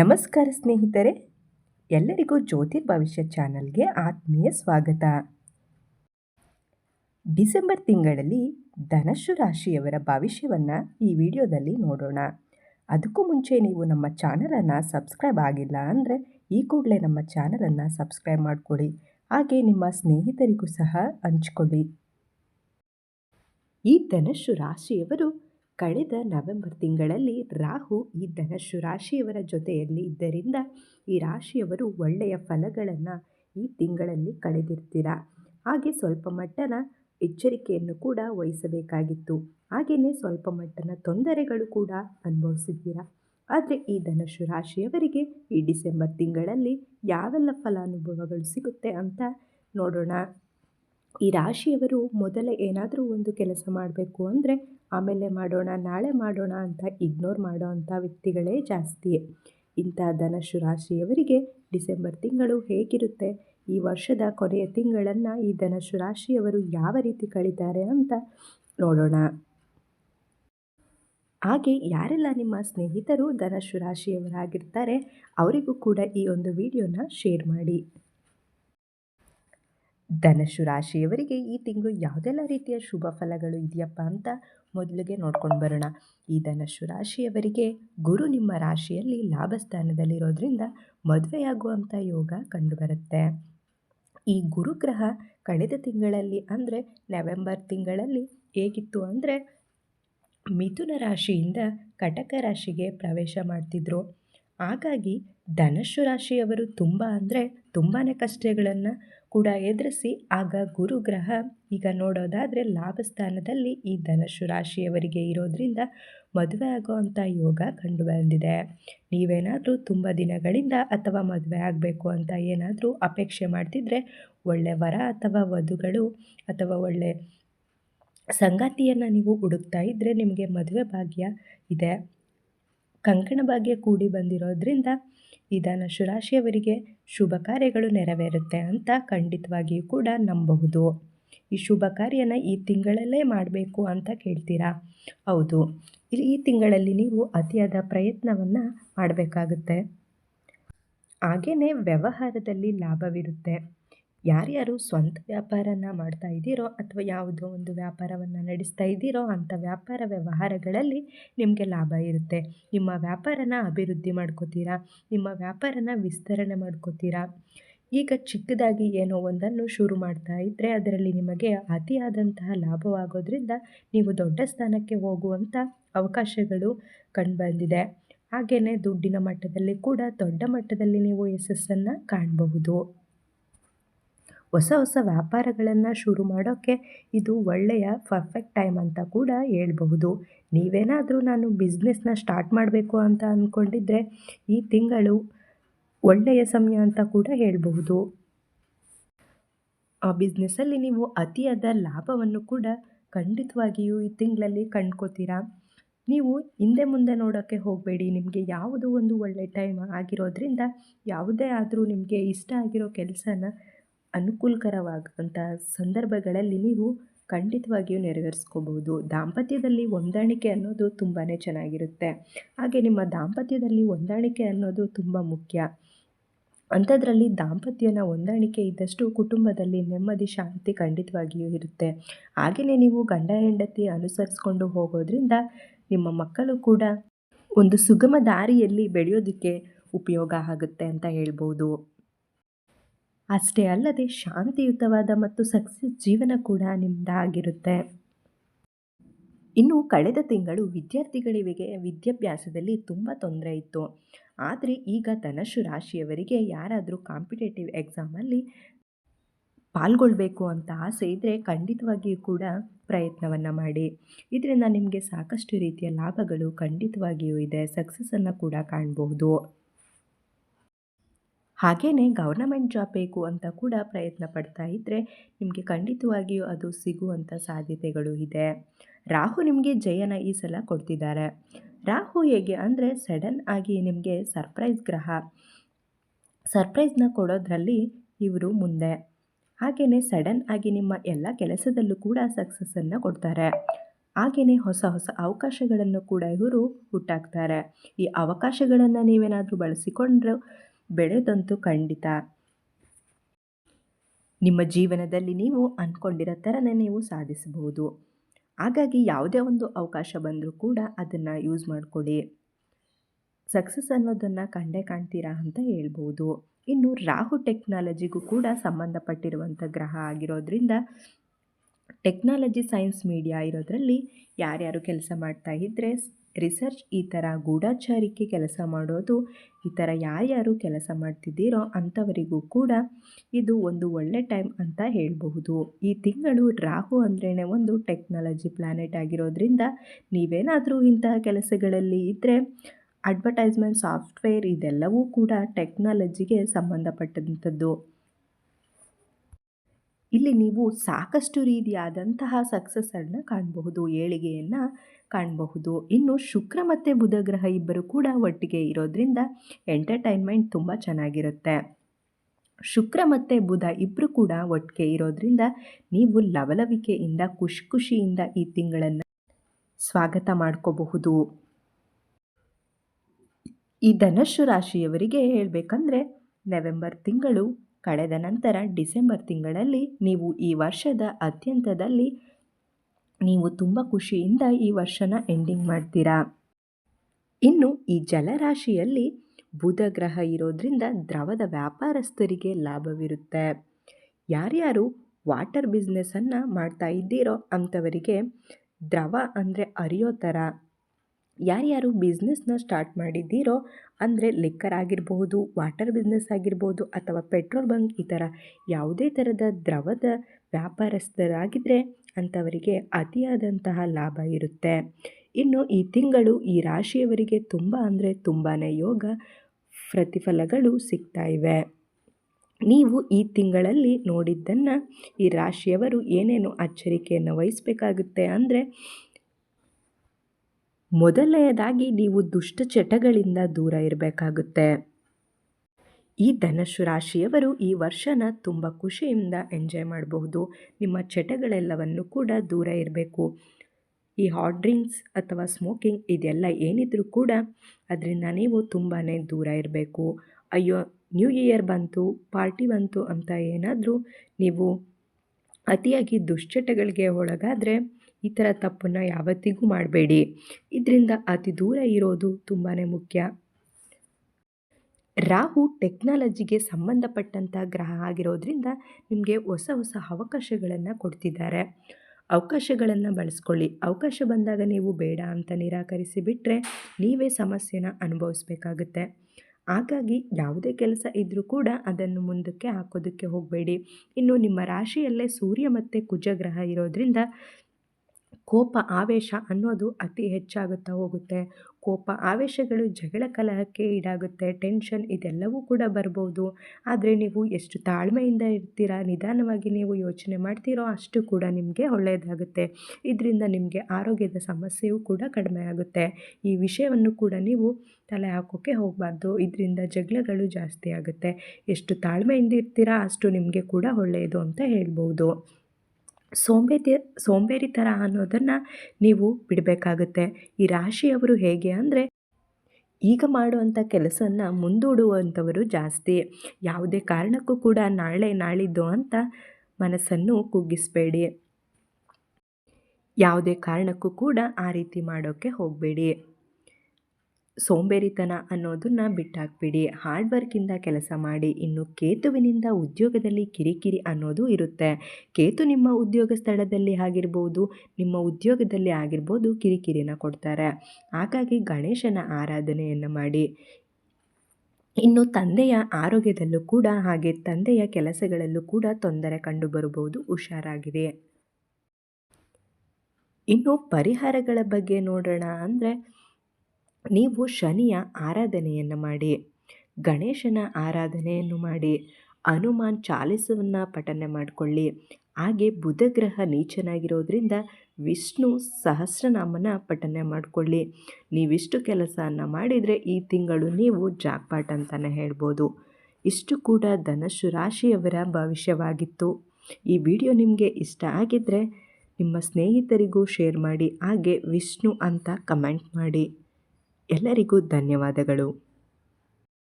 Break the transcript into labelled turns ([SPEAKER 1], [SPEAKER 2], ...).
[SPEAKER 1] ನಮಸ್ಕಾರ ಸ್ನೇಹಿತರೆ, ಎಲ್ಲರಿಗೂ ಜ್ಯೋತಿರ್ ಭವಿಷ್ಯ ಚಾನಲ್ಗೆ ಆತ್ಮೀಯ ಸ್ವಾಗತ. ಡಿಸೆಂಬರ್ ತಿಂಗಳಲ್ಲಿ ಧನಸ್ಸು ರಾಶಿಯವರ ಭವಿಷ್ಯವನ್ನು ಈ ವಿಡಿಯೋದಲ್ಲಿ ನೋಡೋಣ. ಅದಕ್ಕೂ ಮುಂಚೆ ನೀವು ನಮ್ಮ ಚಾನಲನ್ನು ಸಬ್ಸ್ಕ್ರೈಬ್ ಆಗಿಲ್ಲ ಅಂದರೆ ಈ ಕೂಡಲೇ ನಮ್ಮ ಚಾನಲನ್ನು ಸಬ್ಸ್ಕ್ರೈಬ್ ಮಾಡಿಕೊಳ್ಳಿ. ಹಾಗೆ ನಿಮ್ಮ ಸ್ನೇಹಿತರಿಗೂ ಸಹ ಹಂಚಿಕೊಳ್ಳಿ. ಈ ಧನಸ್ಸು ರಾಶಿಯವರು ಕಳೆದ ನವೆಂಬರ್ ತಿಂಗಳಲ್ಲಿ ರಾಹು ಈ ಧನಸ್ಸು ರಾಶಿಯವರ ಜೊತೆಯಲ್ಲಿ ಇದ್ದರಿಂದ ಈ ರಾಶಿಯವರು ಒಳ್ಳೆಯ ಫಲಗಳನ್ನು ಈ ತಿಂಗಳಲ್ಲಿ ಕಳೆದಿರ್ತೀರ. ಹಾಗೆ ಸ್ವಲ್ಪ ಮಟ್ಟನ ಎಚ್ಚರಿಕೆಯನ್ನು ಕೂಡ ವಹಿಸಬೇಕಾಗಿತ್ತು. ಹಾಗೆಯೇ ಸ್ವಲ್ಪ ಮಟ್ಟನ ತೊಂದರೆಗಳು ಕೂಡ ಅನುಭವಿಸಿದ್ದೀರ. ಆದರೆ ಈ ಧನುಷು ರಾಶಿಯವರಿಗೆ ಈ ಡಿಸೆಂಬರ್ ತಿಂಗಳಲ್ಲಿ ಯಾವೆಲ್ಲ ಫಲಾನುಭವಗಳು ಸಿಗುತ್ತೆ ಅಂತ ನೋಡೋಣ. ಈ ರಾಶಿಯವರು ಮೊದಲೇ ಏನಾದರೂ ಒಂದು ಕೆಲಸ ಮಾಡಬೇಕು ಅಂದರೆ ಆಮೇಲೆ ಮಾಡೋಣ, ನಾಳೆ ಮಾಡೋಣ ಅಂತ ಇಗ್ನೋರ್ ಮಾಡೋ ಅಂಥ ವ್ಯಕ್ತಿಗಳೇ ಜಾಸ್ತಿ ಇಂಥ ಧನಶು ರಾಶಿಯವರಿಗೆ ಡಿಸೆಂಬರ್ ತಿಂಗಳು ಹೇಗಿರುತ್ತೆ? ಈ ವರ್ಷದ ಕೊನೆಯ ತಿಂಗಳನ್ನು ಈ ಧನಶು ರಾಶಿಯವರು ಯಾವ ರೀತಿ ಕಳೀತಾರೆ ಅಂತ ನೋಡೋಣ. ಹಾಗೆ ಯಾರೆಲ್ಲ ನಿಮ್ಮ ಸ್ನೇಹಿತರು ಧನಶು ರಾಶಿಯವರಾಗಿರ್ತಾರೆ, ಅವರಿಗೂ ಕೂಡ ಈ ಒಂದು ವಿಡಿಯೋನ ಶೇರ್ ಮಾಡಿ. ಧನಸ್ಸು ರಾಶಿಯವರಿಗೆ ಈ ತಿಂಗಳು ಯಾವುದೆಲ್ಲ ರೀತಿಯ ಶುಭ ಫಲಗಳು ಇದೆಯಪ್ಪ ಅಂತ ಮೊದಲಿಗೆ ನೋಡ್ಕೊಂಡು ಬರೋಣ. ಈ ಧನುಷು ರಾಶಿಯವರಿಗೆ ಗುರು ನಿಮ್ಮ ರಾಶಿಯಲ್ಲಿ ಲಾಭ ಸ್ಥಾನದಲ್ಲಿರೋದ್ರಿಂದ ಮದುವೆಯಾಗುವಂಥ ಯೋಗ ಕಂಡುಬರುತ್ತೆ. ಈ ಗುರುಗ್ರಹ ಕಳೆದ ತಿಂಗಳಲ್ಲಿ ಅಂದರೆ ನವೆಂಬರ್ ತಿಂಗಳಲ್ಲಿ ಹೇಗಿತ್ತು ಅಂದರೆ ಮಿಥುನ ರಾಶಿಯಿಂದ ಕಟಕ ರಾಶಿಗೆ ಪ್ರವೇಶ ಮಾಡ್ತಿದ್ರು. ಹಾಗಾಗಿ ಧನುಷು ರಾಶಿಯವರು ತುಂಬ ಅಂದರೆ ತುಂಬಾ ಕಷ್ಟಗಳನ್ನು ಕೂಡ ಎದುರಿಸಿ, ಆಗ ಗುರುಗ್ರಹ ಈಗ ನೋಡೋದಾದರೆ ಲಾಭ ಸ್ಥಾನದಲ್ಲಿ ಈ ಧನಸ್ಸು ರಾಶಿಯವರಿಗೆ ಇರೋದ್ರಿಂದ ಮದುವೆ ಆಗೋವಂಥ ಯೋಗ ಕಂಡುಬಂದಿದೆ. ನೀವೇನಾದರೂ ತುಂಬ ದಿನಗಳಿಂದ ಅಥವಾ ಮದುವೆ ಆಗಬೇಕು ಅಂತ ಏನಾದರೂ ಅಪೇಕ್ಷೆ ಮಾಡ್ತಿದ್ರೆ ಒಳ್ಳೆ ವರ ಅಥವಾ ವಧುಗಳು ಅಥವಾ ಒಳ್ಳೆ ಸಂಗಾತಿಯನ್ನು ನೀವು ಹುಡುಕ್ತಾ ಇದ್ದರೆ ನಿಮಗೆ ಮದುವೆ ಭಾಗ್ಯ ಇದೆ. ಕಂಕಣ ಭಾಗ್ಯ ಕೂಡಿ ಬಂದಿರೋದ್ರಿಂದ ಈ ಧನುಷು ರಾಶಿಯವರಿಗೆ ಶುಭ ಕಾರ್ಯಗಳು ನೆರವೇರುತ್ತೆ ಅಂತ ಖಂಡಿತವಾಗಿಯೂ ಕೂಡ ನಂಬಬಹುದು ಈ ಶುಭ ಕಾರ್ಯನ ಈ ತಿಂಗಳಲ್ಲೇ ಮಾಡಬೇಕು ಅಂತ ಕೇಳ್ತೀರಾ? ಹೌದು. ಈ ತಿಂಗಳಲ್ಲಿ ನೀವು ಅತಿಯಾದ ಪ್ರಯತ್ನವನ್ನು ಮಾಡಬೇಕಾಗುತ್ತೆ. ಹಾಗೆಯೇ ವ್ಯವಹಾರದಲ್ಲಿ ಲಾಭವಿರುತ್ತೆ. ಯಾರ್ಯಾರು ಸ್ವಂತ ವ್ಯಾಪಾರನ ಮಾಡ್ತಾ ಇದ್ದೀರೋ ಅಥವಾ ಯಾವುದೋ ಒಂದು ವ್ಯಾಪಾರವನ್ನು ನಡೆಸ್ತಾ ಇದ್ದೀರೋ ಅಂಥ ವ್ಯಾಪಾರ ವ್ಯವಹಾರಗಳಲ್ಲಿ ನಿಮಗೆ ಲಾಭ ಇರುತ್ತೆ. ನಿಮ್ಮ ವ್ಯಾಪಾರನ ಅಭಿವೃದ್ಧಿ ಮಾಡ್ಕೋತೀರಾ? ನಿಮ್ಮ ವ್ಯಾಪಾರನ ವಿಸ್ತರಣೆ ಮಾಡ್ಕೋತೀರಾ? ಈಗ ಚಿಕ್ಕದಾಗಿ ಏನೋ ಒಂದನ್ನು ಶುರು ಮಾಡ್ತಾ ಇದ್ದರೆ ಅದರಲ್ಲಿ ನಿಮಗೆ ಅತಿಯಾದಂತಹ ಲಾಭವಾಗೋದ್ರಿಂದ ನೀವು ದೊಡ್ಡ ಸ್ಥಾನಕ್ಕೆ ಹೋಗುವಂಥ ಅವಕಾಶಗಳು ಕಂಡುಬಂದಿದೆ. ಹಾಗೆಯೇ ದುಡ್ಡಿನ ಮಟ್ಟದಲ್ಲಿ ಕೂಡ ದೊಡ್ಡ ಮಟ್ಟದಲ್ಲಿ ನೀವು ಯಶಸ್ಸನ್ನು ಕಾಣಬಹುದು. ಹೊಸ ಹೊಸ ವ್ಯಾಪಾರಗಳನ್ನು ಶುರು ಮಾಡೋಕ್ಕೆ ಇದು ಒಳ್ಳೆಯ ಪರ್ಫೆಕ್ಟ್ ಟೈಮ್ ಅಂತ ಕೂಡ ಹೇಳ್ಬಹುದು. ನೀವೇನಾದರೂ ನಾನು ಬಿಸ್ನೆಸ್ನ ಸ್ಟಾರ್ಟ್ ಮಾಡಬೇಕು ಅಂತ ಅಂದ್ಕೊಂಡಿದ್ರೆ ಈ ತಿಂಗಳು ಒಳ್ಳೆಯ ಸಮಯ ಅಂತ ಕೂಡ ಹೇಳಬಹುದು. ಆ ಬಿಸ್ನೆಸ್ಸಲ್ಲಿ ನೀವು ಅತಿಯಾದ ಲಾಭವನ್ನು ಕೂಡ ಖಂಡಿತವಾಗಿಯೂ ಈ ತಿಂಗಳಲ್ಲಿ ಕಂಡ್ಕೋತೀರಾ? ನೀವು ಹಿಂದೆ ಮುಂದೆ ನೋಡೋಕ್ಕೆ ಹೋಗಬೇಡಿ. ನಿಮಗೆ ಯಾವುದು ಒಂದು ಒಳ್ಳೆಯ ಟೈಮ್ ಆಗಿರೋದ್ರಿಂದ ಯಾವುದೇ ಆದರೂ ನಿಮಗೆ ಇಷ್ಟ ಆಗಿರೋ ಕೆಲಸನ ಅನುಕೂಲಕರವಾದಂಥ ಸಂದರ್ಭಗಳಲ್ಲಿ ನೀವು ಖಂಡಿತವಾಗಿಯೂ ನೆರವೇರಿಸ್ಕೋಬಹುದು. ದಾಂಪತ್ಯದಲ್ಲಿ ಹೊಂದಾಣಿಕೆ ಅನ್ನೋದು ತುಂಬಾ ಚೆನ್ನಾಗಿರುತ್ತೆ. ಹಾಗೆ ನಿಮ್ಮ ದಾಂಪತ್ಯದಲ್ಲಿ ಹೊಂದಾಣಿಕೆ ಅನ್ನೋದು ತುಂಬ ಮುಖ್ಯ. ಅಂಥದ್ರಲ್ಲಿ ದಾಂಪತ್ಯನ ಹೊಂದಾಣಿಕೆ ಇದ್ದಷ್ಟು ಕುಟುಂಬದಲ್ಲಿ ನೆಮ್ಮದಿ, ಶಾಂತಿ ಖಂಡಿತವಾಗಿಯೂ ಇರುತ್ತೆ. ಹಾಗೆಯೇ ನೀವು ಗಂಡ, ಹೆಂಡತಿ ಅನುಸರಿಸ್ಕೊಂಡು ಹೋಗೋದ್ರಿಂದ ನಿಮ್ಮ ಮಕ್ಕಳು ಕೂಡ ಒಂದು ಸುಗಮ ದಾರಿಯಲ್ಲಿ ಬೆಳೆಯೋದಕ್ಕೆ ಉಪಯೋಗ ಆಗುತ್ತೆ ಅಂತ ಹೇಳ್ಬೋದು. ಅಷ್ಟೇ ಅಲ್ಲದೆ ಶಾಂತಿಯುತವಾದ ಮತ್ತು ಸಕ್ಸಸ್ ಜೀವನ ಕೂಡ ನಿಮ್ಮದಾಗಿರುತ್ತೆ ಇನ್ನು ಕಳೆದ ತಿಂಗಳು ವಿದ್ಯಾರ್ಥಿಗಳಿಗೆ ವಿದ್ಯಾಭ್ಯಾಸದಲ್ಲಿ ತುಂಬ ತೊಂದರೆ ಇತ್ತು. ಆದರೆ ಈಗ ಧನಶು ರಾಶಿಯವರಿಗೆ ಯಾರಾದರೂ ಕಾಂಪಿಟೇಟಿವ್ ಎಕ್ಸಾಮಲ್ಲಿ ಪಾಲ್ಗೊಳ್ಬೇಕು ಅಂತ ಆಸೆ ಇದ್ದರೆ ಖಂಡಿತವಾಗಿಯೂ ಕೂಡ ಪ್ರಯತ್ನವನ್ನು ಮಾಡಿ. ಇದರಿಂದ ನಿಮಗೆ ಸಾಕಷ್ಟು ರೀತಿಯ ಲಾಭಗಳು ಖಂಡಿತವಾಗಿಯೂ ಇದೆ. ಸಕ್ಸಸ್ಸನ್ನು ಕೂಡ ಕಾಣಬಹುದು. ಹಾಗೆಯೇ ಗೌರ್ನಮೆಂಟ್ ಜಾಬ್ ಬೇಕು ಅಂತ ಕೂಡ ಪ್ರಯತ್ನ ಪಡ್ತಾ ಇದ್ದರೆ ನಿಮಗೆ ಖಂಡಿತವಾಗಿಯೂ ಅದು ಸಿಗುವಂಥ ಸಾಧ್ಯತೆಗಳು ಇದೆ. ರಾಹು ನಿಮಗೆ ಜಯನ ಈ ಸಲ ಕೊಡ್ತಿದ್ದಾರೆ. ರಾಹು ಹೇಗೆ ಅಂದರೆ ಸಡನ್ ಆಗಿ ನಿಮಗೆ ಸರ್ಪ್ರೈಸ್ ಗ್ರಹ ಸರ್ಪ್ರೈಸ್ನ ಕೊಡೋದ್ರಲ್ಲಿ ಇವರು ಮುಂದೆ. ಹಾಗೆಯೇ ಸಡನ್ ಆಗಿ ನಿಮ್ಮ ಎಲ್ಲ ಕೆಲಸದಲ್ಲೂ ಕೂಡ ಸಕ್ಸಸ್ಸನ್ನು ಕೊಡ್ತಾರೆ. ಹಾಗೆಯೇ ಹೊಸ ಹೊಸ ಅವಕಾಶಗಳನ್ನು ಕೂಡ ಇವರು ಹುಟ್ಟಾಕ್ತಾರೆ. ಈ ಅವಕಾಶಗಳನ್ನು ನೀವೇನಾದರೂ ಬಳಸಿಕೊಂಡ್ರೆ ಬೆಳೆದಂತೂ ಖಂಡಿತ. ನಿಮ್ಮ ಜೀವನದಲ್ಲಿ ನೀವು ಅಂದ್ಕೊಂಡಿರೋ ಥರನೇ ನೀವು ಸಾಧಿಸಬಹುದು. ಹಾಗಾಗಿ ಯಾವುದೇ ಒಂದು ಅವಕಾಶ ಬಂದರೂ ಕೂಡ ಅದನ್ನು ಯೂಸ್ ಮಾಡಿಕೊಡಿ ಸಕ್ಸಸ್ ಅನ್ನೋದನ್ನು ಕಂಡೇ ಕಾಣ್ತೀರಾ ಅಂತ ಹೇಳ್ಬೋದು. ಇನ್ನು ರಾಹು ಟೆಕ್ನಾಲಜಿಗೂ ಕೂಡ ಸಂಬಂಧಪಟ್ಟಿರುವಂಥ ಗ್ರಹ ಆಗಿರೋದ್ರಿಂದ ಟೆಕ್ನಾಲಜಿ ಸೈನ್ಸ್ ಮೀಡಿಯಾ ಇರೋದರಲ್ಲಿ ಯಾರ್ಯಾರು ಕೆಲಸ ಮಾಡ್ತಾ ಇದ್ದರೆ ರಿಸರ್ಚ್ ಈ ಥರ ಗೂಢಾಚಾರಿಕೆ ಕೆಲಸ ಮಾಡೋದು, ಈ ಥರ ಯಾರ್ಯಾರು ಕೆಲಸ ಮಾಡ್ತಿದ್ದೀರೋ ಅಂಥವರಿಗೂ ಕೂಡ ಇದು ಒಂದು ಒಳ್ಳೆ ಟೈಮ್ ಅಂತ ಹೇಳಬಹುದು. ಈ ತಿಂಗಳು ರಾಹು ಅಂದ್ರೇ ಒಂದು ಟೆಕ್ನಾಲಜಿ ಪ್ಲ್ಯಾನೆಟ್ ಆಗಿರೋದ್ರಿಂದ ನೀವೇನಾದರೂ ಇಂತಹ ಕೆಲಸಗಳಲ್ಲಿ ಇದ್ದರೆ ಅಡ್ವರ್ಟೈಸ್ಮೆಂಟ್ ಸಾಫ್ಟ್ವೇರ್ ಇದೆಲ್ಲವೂ ಕೂಡ ಟೆಕ್ನಾಲಜಿಗೆ ಸಂಬಂಧಪಟ್ಟಂಥದ್ದು. ಇಲ್ಲಿ ನೀವು ಸಾಕಷ್ಟು ರೀತಿಯಾದಂತಹ ಸಕ್ಸಸ್ಸನ್ನು ಕಾಣಬಹುದು. ಏಳಿಗೆಯನ್ನು ಕಾಣಬಹುದು. ಇನ್ನು ಶುಕ್ರ ಮತ್ತು ಬುಧ ಗ್ರಹ ಇಬ್ಬರು ಕೂಡ ಒಟ್ಟಿಗೆ ಇರೋದ್ರಿಂದ ಎಂಟರ್ಟೈನ್ಮೆಂಟ್ ತುಂಬ ಚೆನ್ನಾಗಿರುತ್ತೆ. ಶುಕ್ರ ಮತ್ತು ಬುಧ ಇಬ್ಬರು ಕೂಡ ಒಟ್ಟಿಗೆ ಇರೋದ್ರಿಂದ ನೀವು ಲವಲವಿಕೆಯಿಂದ ಖುಷಿ ಖುಷಿಯಿಂದ ಈ ತಿಂಗಳನ್ನು ಸ್ವಾಗತ ಮಾಡ್ಕೋಬಹುದು. ಈ ಧನಸ್ಸು ರಾಶಿಯವರಿಗೆ ಹೇಳಬೇಕಂದ್ರೆ ನವೆಂಬರ್ ತಿಂಗಳು, ಕಳೆದ ನಂತರ ಡಿಸೆಂಬರ್ ತಿಂಗಳಲ್ಲಿ ನೀವು ಈ ವರ್ಷದ ಅತ್ಯಂತದಲ್ಲಿ ನೀವು ತುಂಬ ಖುಷಿಯಿಂದ ಈ ವರ್ಷನ ಎಂಡಿಂಗ್ ಮಾಡ್ತೀರಾ? ಇನ್ನು ಈ ಜಲರಾಶಿಯಲ್ಲಿ ಬುಧ ಗ್ರಹ ಇರೋದ್ರಿಂದ ದ್ರವದ ವ್ಯಾಪಾರಸ್ಥರಿಗೆ ಲಾಭವಿರುತ್ತೆ. ಯಾರ್ಯಾರು ವಾಟರ್ ಬಿಸ್ನೆಸ್ಸನ್ನು ಮಾಡ್ತಾ ಇದ್ದೀರೋ ಅಂಥವರಿಗೆ ದ್ರವ ಅಂದರೆ ಅರಿಯೋ ಥರ. ಯಾರ್ಯಾರು ಬಿಸ್ನೆಸ್ನ ಸ್ಟಾರ್ಟ್ ಮಾಡಿದ್ದೀರೋ ಅಂದರೆ ಲಿಕ್ಕರ್ ಆಗಿರಬಹುದು ವಾಟರ್ ಬಿಸ್ನೆಸ್ ಆಗಿರ್ಬೋದು ಅಥವಾ ಪೆಟ್ರೋಲ್ ಬಂಕ್ ಈ ಥರ ಯಾವುದೇ ಥರದ ದ್ರವದ ವ್ಯಾಪಾರಸ್ಥರಾಗಿದ್ದರೆ ಅಂಥವರಿಗೆ ಅತಿಯಾದಂತಹ ಲಾಭ ಇರುತ್ತೆ. ಇನ್ನು ಈ ತಿಂಗಳು ಈ ರಾಶಿಯವರಿಗೆ ತುಂಬ ಅಂದರೆ ತುಂಬಾ ಯೋಗ ಪ್ರತಿಫಲಗಳು ಸಿಗ್ತಾ ಇವೆ. ನೀವು ಈ ತಿಂಗಳಲ್ಲಿ ನೋಡಿದ್ದನ್ನು ಈ ರಾಶಿಯವರು ಏನೇನು ಅಚ್ಚರಿಕೆಯನ್ನು ವಹಿಸಬೇಕಾಗುತ್ತೆ ಅಂದರೆ ಮೊದಲನೆಯದಾಗಿ ನೀವು ದುಷ್ಟ ಚಟಗಳಿಂದ ದೂರ ಇರಬೇಕಾಗುತ್ತೆ. ಈ ಧನಸ್ಸು ರಾಶಿಯವರು ಈ ವರ್ಷನ ತುಂಬ ಖುಷಿಯಿಂದ ಎಂಜಾಯ್ ಮಾಡಬಹುದು. ನಿಮ್ಮ ಚಟಗಳೆಲ್ಲವನ್ನು ಕೂಡ ದೂರ ಇರಬೇಕು. ಈ ಹಾಟ್ ಡ್ರಿಂಕ್ಸ್ ಅಥವಾ ಸ್ಮೋಕಿಂಗ್ ಇದೆಲ್ಲ ಏನಿದ್ರೂ ಕೂಡ ಅದರಿಂದ ನೀವು ತುಂಬಾ ದೂರ ಇರಬೇಕು. ಅಯ್ಯೋ ನ್ಯೂ ಇಯರ್ ಬಂತು ಪಾರ್ಟಿ ಬಂತು ಅಂತ ಏನಾದರೂ ನೀವು ಅತಿಯಾಗಿ ದುಶ್ಚಟಗಳಿಗೆ ಒಳಗಾದರೆ ಈ ಥರ ತಪ್ಪನ್ನು ಯಾವತ್ತಿಗೂ ಮಾಡಬೇಡಿ. ಇದರಿಂದ ಅತಿ ದೂರ ಇರೋದು ತುಂಬಾ ಮುಖ್ಯ. ರಾಹು ಟೆಕ್ನಾಲಜಿಗೆ ಸಂಬಂಧಪಟ್ಟಂಥ ಗ್ರಹ ಆಗಿರೋದ್ರಿಂದ ನಿಮಗೆ ಹೊಸ ಹೊಸ ಅವಕಾಶಗಳನ್ನು ಕೊಡ್ತಿದ್ದಾರೆ. ಅವಕಾಶಗಳನ್ನು ಬಳಸ್ಕೊಳ್ಳಿ. ಅವಕಾಶ ಬಂದಾಗ ನೀವು ಬೇಡ ಅಂತ ನಿರಾಕರಿಸಿ ಬಿಟ್ಟರೆ ನೀವೇ ಸಮಸ್ಯೆನ ಅನುಭವಿಸ್ಬೇಕಾಗುತ್ತೆ. ಹಾಗಾಗಿ ಯಾವುದೇ ಕೆಲಸ ಇದ್ದರೂ ಕೂಡ ಅದನ್ನು ಮುಂದಕ್ಕೆ ಹಾಕೋದಕ್ಕೆ ಹೋಗಬೇಡಿ. ಇನ್ನು ನಿಮ್ಮ ರಾಶಿಯಲ್ಲೇ ಸೂರ್ಯ ಮತ್ತು ಕುಜಗ್ರಹ ಇರೋದ್ರಿಂದ ಕೋಪ ಆವೇಶ ಅನ್ನೋದು ಅತಿ ಹೆಚ್ಚಾಗುತ್ತಾ ಹೋಗುತ್ತೆ. ಕೋಪ ಆವೇಶಗಳು ಜಗಳ ಕಲಹಕ್ಕೆ ಈಡಾಗುತ್ತೆ ಟೆನ್ಷನ್ ಇದೆಲ್ಲವೂ ಕೂಡ ಬರ್ಬೋದು. ಆದರೆ ನೀವು ಎಷ್ಟು ತಾಳ್ಮೆಯಿಂದ ಇರ್ತೀರಾ, ನಿಧಾನವಾಗಿ ನೀವು ಯೋಚನೆ ಮಾಡ್ತೀರೋ ಅಷ್ಟು ಕೂಡ ನಿಮಗೆ ಒಳ್ಳೆಯದಾಗುತ್ತೆ. ಇದರಿಂದ ನಿಮಗೆ ಆರೋಗ್ಯದ ಸಮಸ್ಯೆಯೂ ಕೂಡ ಕಡಿಮೆ ಆಗುತ್ತೆ. ಈ ವಿಷಯವನ್ನು ಕೂಡ ನೀವು ತಲೆ ಹಾಕೋಕ್ಕೆ ಹೋಗಬಾರ್ದು. ಇದರಿಂದ ಜಗಳಗಳು ಜಾಸ್ತಿ ಆಗುತ್ತೆ. ಎಷ್ಟು ತಾಳ್ಮೆಯಿಂದ ಇರ್ತೀರಾ ಅಷ್ಟು ನಿಮಗೆ ಕೂಡ ಒಳ್ಳೆಯದು ಅಂತ ಹೇಳ್ಬೋದು. ಸೋಂಬೇರಿ ಥರ ಅನ್ನೋದನ್ನು ನೀವು ಬಿಡಬೇಕಾಗುತ್ತೆ. ಈ ರಾಶಿಯವರು ಹೇಗೆ ಅಂದರೆ, ಈಗ ಮಾಡುವಂಥ ಕೆಲಸನ ಮುಂದೂಡುವಂಥವರು ಜಾಸ್ತಿ. ಯಾವುದೇ ಕಾರಣಕ್ಕೂ ಕೂಡ ನಾಳೆ ನಾಳಿದ್ದು ಅಂತ ಮನಸ್ಸನ್ನು ಕುಗ್ಗಿಸಬೇಡಿ. ಯಾವುದೇ ಕಾರಣಕ್ಕೂ ಕೂಡ ಆ ರೀತಿ ಮಾಡೋಕ್ಕೆ ಹೋಗಬೇಡಿ. ಸೋಂಬೇರಿತನ ಅನ್ನೋದನ್ನು ಬಿಟ್ಟಾಕ್ಬಿಡಿ. ಹಾರ್ಡ್ ವರ್ಕಿಂದ ಕೆಲಸ ಮಾಡಿ, ಇನ್ನು ಕೇತುವಿನಿಂದ ಉದ್ಯೋಗದಲ್ಲಿ ಕಿರಿಕಿರಿ ಅನ್ನೋದು ಇರುತ್ತೆ. ಕೇತು ನಿಮ್ಮ ಉದ್ಯೋಗ ಸ್ಥಳದಲ್ಲಿ ಆಗಿರ್ಬೋದು, ನಿಮ್ಮ ಉದ್ಯೋಗದಲ್ಲಿ ಆಗಿರ್ಬೋದು ಕಿರಿಕಿರಿನ ಕೊಡ್ತಾರೆ. ಹಾಗಾಗಿ ಗಣೇಶನ ಆರಾಧನೆಯನ್ನು ಮಾಡಿ. ಇನ್ನು ತಂದೆಯ ಆರೋಗ್ಯದಲ್ಲೂ ಕೂಡ ಹಾಗೆ ತಂದೆಯ ಕೆಲಸಗಳಲ್ಲೂ ಕೂಡ ತೊಂದರೆ ಕಂಡುಬರಬಹುದು ಹುಷಾರಾಗಿದೆ. ಇನ್ನು ಪರಿಹಾರಗಳ ಬಗ್ಗೆ ನೋಡೋಣ ಅಂದರೆ ನೀವು ಶನಿಯ ಆರಾಧನೆಯನ್ನು ಮಾಡಿ, ಗಣೇಶನ ಆರಾಧನೆಯನ್ನು ಮಾಡಿ, ಹನುಮಾನ್ ಚಾಲಿಸವನ್ನು ಪಠನೆ ಮಾಡಿಕೊಳ್ಳಿ. ಹಾಗೆ ಬುಧಗ್ರಹ ನೀಚನಾಗಿರೋದ್ರಿಂದ ವಿಷ್ಣು ಸಹಸ್ರನಾಮನ ಪಠನೆ ಮಾಡಿಕೊಳ್ಳಿ. ನೀವಿಷ್ಟು ಕೆಲಸವನ್ನು ಮಾಡಿದರೆ ಈ ತಿಂಗಳು ನೀವು ಜಾಕ್ಪಾಟ್ ಅಂತಲೇ ಹೇಳ್ಬೋದು. ಇಷ್ಟು ಕೂಡ ಧನಸ್ಸು ರಾಶಿಯವರ ಭವಿಷ್ಯವಾಗಿತ್ತು. ಈ ವಿಡಿಯೋ ನಿಮಗೆ ಇಷ್ಟ ಆಗಿದ್ದರೆ ನಿಮ್ಮ ಸ್ನೇಹಿತರಿಗೂ ಶೇರ್ ಮಾಡಿ, ಹಾಗೆ ವಿಷ್ಣು ಅಂತ ಕಮೆಂಟ್ ಮಾಡಿ. ಎಲ್ಲರಿಗೂ ಧನ್ಯವಾದಗಳು.